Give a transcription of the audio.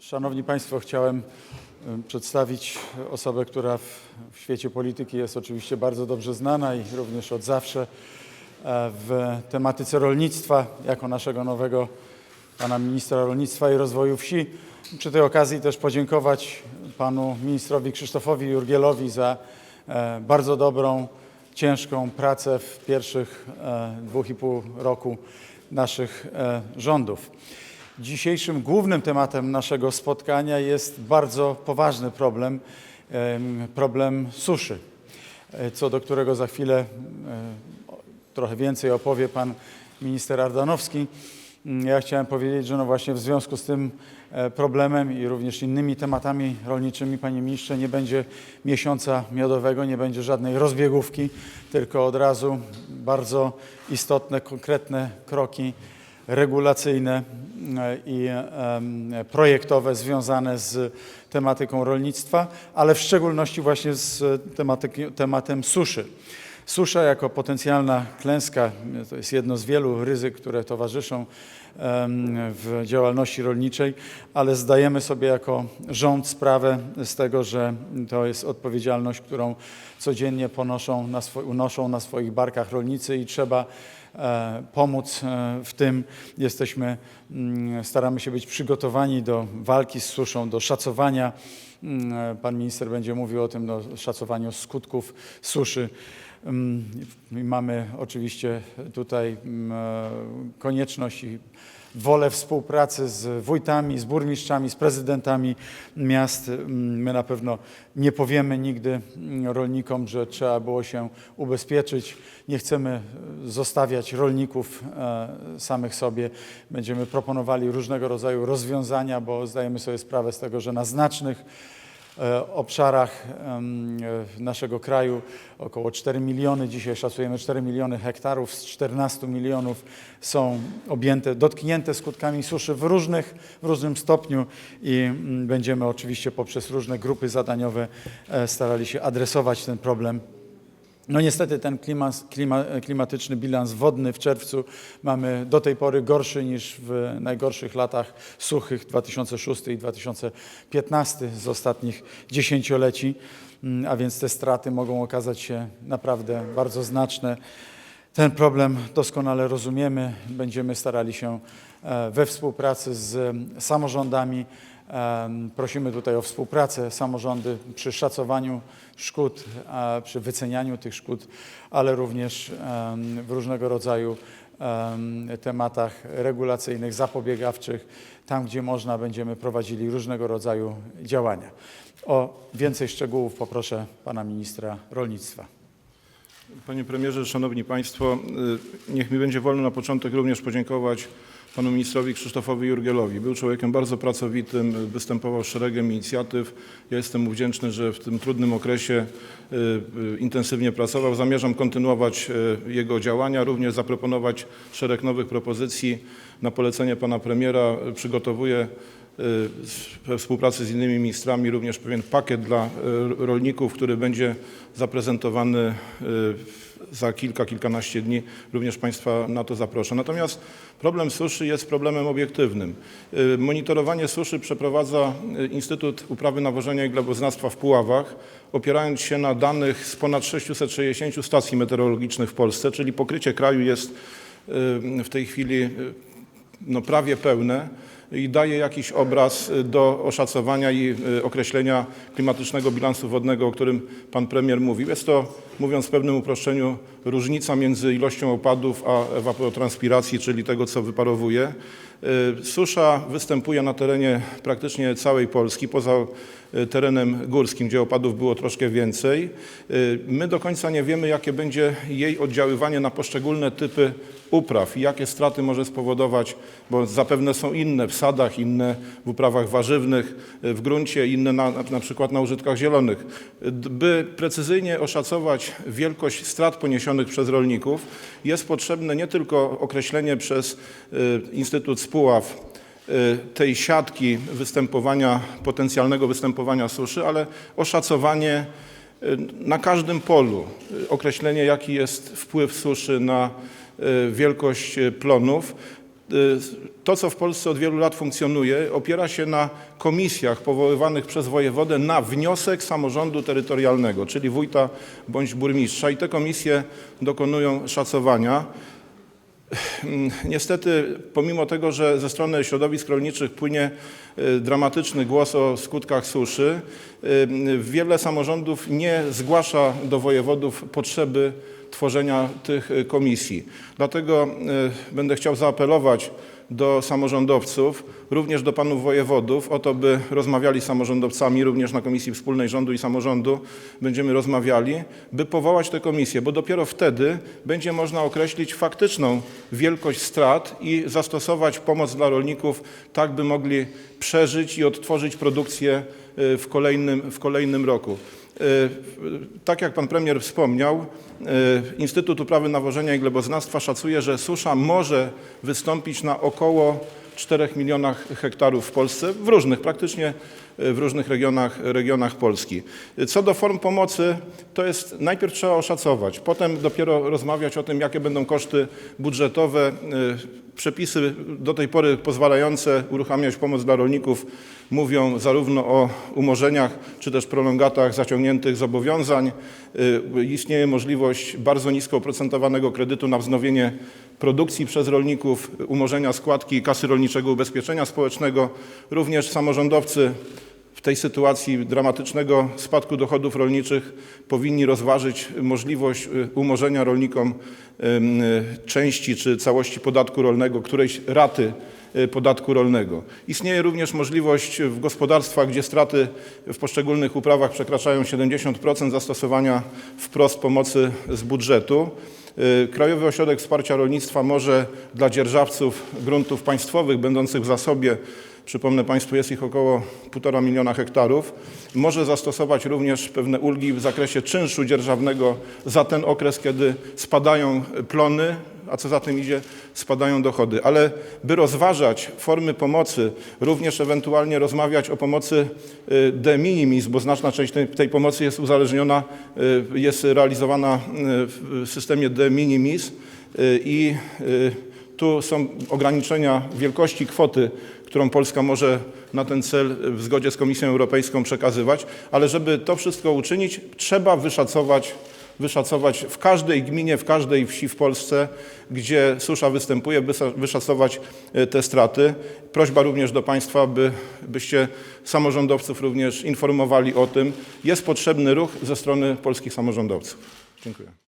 Szanowni Państwo, chciałem em, przedstawić osobę, która w, w świecie polityki jest oczywiście bardzo dobrze znana i również od zawsze e, w tematyce rolnictwa, jako naszego nowego pana ministra rolnictwa i rozwoju wsi. Przy tej okazji też podziękować panu ministrowi Krzysztofowi Jurgielowi za e, bardzo dobrą, ciężką pracę w pierwszych e, dwóch i pół roku naszych rządów. Dzisiejszym głównym tematem naszego spotkania jest bardzo poważny problem, em, problem suszy, e, co do którego za chwilę e, trochę więcej opowie pan minister Ardanowski. Mm, Ja chciałem powiedzieć, że no właśnie w związku z tym e, problemem i również innymi tematami rolniczymi, panie ministrze, nie będzie miesiąca miodowego, nie będzie żadnej rozbiegówki, tylko od razu bardzo istotne, konkretne kroki regulacyjne e, i em, projektowe związane z tematyką rolnictwa, ale w szczególności właśnie z tematem suszy. Susza jako potencjalna klęska to jest jedno z wielu ryzyk, które towarzyszą w działalności rolniczej, ale zdajemy sobie jako rząd sprawę z tego, że to jest odpowiedzialność, którą codziennie ponoszą unoszą na swoich barkach rolnicy i trzeba e, pomóc e, w tym. Jesteśmy, mm, staramy się być przygotowani do walki z suszą, do szacowania. mm, Pan minister będzie mówił o tym, do szacowaniu skutków suszy. Mm, Mamy oczywiście tutaj e, konieczność i wolę współpracy z wójtami, z burmistrzami, z prezydentami miast. Mm, My na pewno nie powiemy nigdy mm, rolnikom, że trzeba było się ubezpieczyć. Nie chcemy e, zostawiać rolników e, samych sobie. Będziemy proponowali różnego rodzaju rozwiązania, bo zdajemy sobie sprawę z tego, że na znacznych obszarach em, e, naszego kraju. Około 4 miliony, dzisiaj szacujemy 4 miliony hektarów z 14 milionów są objęte, dotknięte skutkami suszy w, różnych, w różnym stopniu i mm, będziemy oczywiście poprzez różne grupy zadaniowe e, starali się adresować ten problem. No niestety ten klima, klima, klimatyczny bilans wodny w czerwcu mamy do tej pory gorszy niż w najgorszych latach suchych 2006 i 2015 z ostatnich dziesięcioleci, Mm, a więc te straty mogą okazać się naprawdę bardzo znaczne. Ten problem doskonale rozumiemy. Będziemy starali się e, we współpracy z samorządami Em, Prosimy tutaj o współpracę samorządy przy szacowaniu szkód, przy wycenianiu tych szkód, ale również w różnego rodzaju em, tematach regulacyjnych, zapobiegawczych. Tam, gdzie można, będziemy prowadzili różnego rodzaju działania. O więcej szczegółów poproszę pana ministra rolnictwa. Panie premierze, szanowni państwo, y, niech mi będzie wolno na początek również podziękować panu ministrowi Krzysztofowi Jurgielowi. Był człowiekiem bardzo pracowitym, występował szeregiem inicjatyw. Ja jestem mu wdzięczny, że w tym trudnym okresie y, y, intensywnie pracował. Zamierzam kontynuować y, jego działania, również zaproponować szereg nowych propozycji. Na polecenie pana premiera przygotowuję we współpracy z innymi ministrami również pewien pakiet dla rolników, który będzie zaprezentowany y, za kilka, kilkanaście dni. Również Państwa na to zaproszę. Natomiast problem suszy jest problemem obiektywnym. Y, Monitorowanie suszy przeprowadza y, Instytut Uprawy Nawożenia i Gleboznawstwa w Puławach, opierając się na danych z ponad 660 stacji meteorologicznych w Polsce, czyli pokrycie kraju jest y, w tej chwili no, prawie pełne i daje jakiś obraz y, do oszacowania i y, określenia klimatycznego bilansu wodnego, o którym pan premier mówił. Jest to, mówiąc w pewnym uproszczeniu, różnica między ilością opadów a ewapotranspiracji, czyli tego, co wyparowuje. Y, Susza występuje na terenie praktycznie całej Polski, poza terenem górskim, gdzie opadów było troszkę więcej. My do końca nie wiemy, jakie będzie jej oddziaływanie na poszczególne typy upraw i jakie straty może spowodować, bo zapewne są inne sadach, inne w uprawach warzywnych, y, w gruncie, inne na, na, przykład na użytkach zielonych. By precyzyjnie oszacować wielkość strat poniesionych przez rolników, jest potrzebne nie tylko określenie przez y, Instytut Spuław y, tej siatki występowania, potencjalnego występowania suszy, ale oszacowanie na każdym polu, określenie jaki jest wpływ suszy na wielkość plonów. To, co w Polsce od wielu lat funkcjonuje, opiera się na komisjach powoływanych przez wojewodę na wniosek samorządu terytorialnego, czyli wójta bądź burmistrza i te komisje dokonują szacowania. Niestety, pomimo tego, że ze strony środowisk rolniczych płynie y, dramatyczny głos o skutkach suszy, y, wiele samorządów nie zgłasza do wojewodów potrzeby tworzenia tych y, komisji. Dlatego y, będę chciał zaapelować do samorządowców, również do panów wojewodów, o to, by rozmawiali z samorządowcami, również na Komisji Wspólnej Rządu i Samorządu będziemy rozmawiali, by powołać tę komisję, bo dopiero wtedy będzie można określić faktyczną wielkość strat i zastosować pomoc dla rolników, tak by mogli przeżyć i odtworzyć produkcję y, w kolejnym, w kolejnym roku. Y, Tak jak pan premier wspomniał, y, Instytut Uprawy Nawożenia i Gleboznawstwa szacuje, że susza może wystąpić na około 4 milionach hektarów w Polsce, w różnych, praktycznie y, w różnych regionach, regionach Polski. Co do form pomocy, to jest najpierw trzeba oszacować, potem dopiero rozmawiać o tym, jakie będą koszty budżetowe. Przepisy do tej pory pozwalające uruchamiać pomoc dla rolników mówią zarówno o umorzeniach, czy też prolongatach zaciągniętych zobowiązań. Y, Istnieje możliwość bardzo nisko oprocentowanego kredytu na wznowienie produkcji przez rolników, umorzenia składki Kasy Rolniczego Ubezpieczenia Społecznego. Również samorządowcy w tej sytuacji dramatycznego spadku dochodów rolniczych powinni rozważyć możliwość y, umorzenia rolnikom y, części czy całości podatku rolnego, którejś raty podatku rolnego. Istnieje również możliwość w gospodarstwach, gdzie straty w poszczególnych uprawach przekraczają 70% zastosowania wprost pomocy z budżetu. Y, Krajowy Ośrodek Wsparcia Rolnictwa może dla dzierżawców gruntów państwowych będących w zasobie, przypomnę Państwu, jest ich około 1,5 miliona hektarów, może zastosować również pewne ulgi w zakresie czynszu dzierżawnego za ten okres, kiedy spadają plony, a co za tym idzie, spadają dochody. Ale by rozważać formy pomocy, również ewentualnie rozmawiać o pomocy y, de minimis, bo znaczna część tej, pomocy jest uzależniona, y, jest realizowana y, w systemie de minimis i tu są ograniczenia wielkości kwoty, którą Polska może na ten cel w zgodzie z Komisją Europejską przekazywać, ale żeby to wszystko uczynić, trzeba wyszacować wyszacować w każdej gminie, w każdej wsi w Polsce, gdzie susza występuje, wysa- wyszacować e, te straty. Prośba również do Państwa, by, byście samorządowców również informowali o tym. Jest potrzebny ruch ze strony polskich samorządowców. Dziękuję.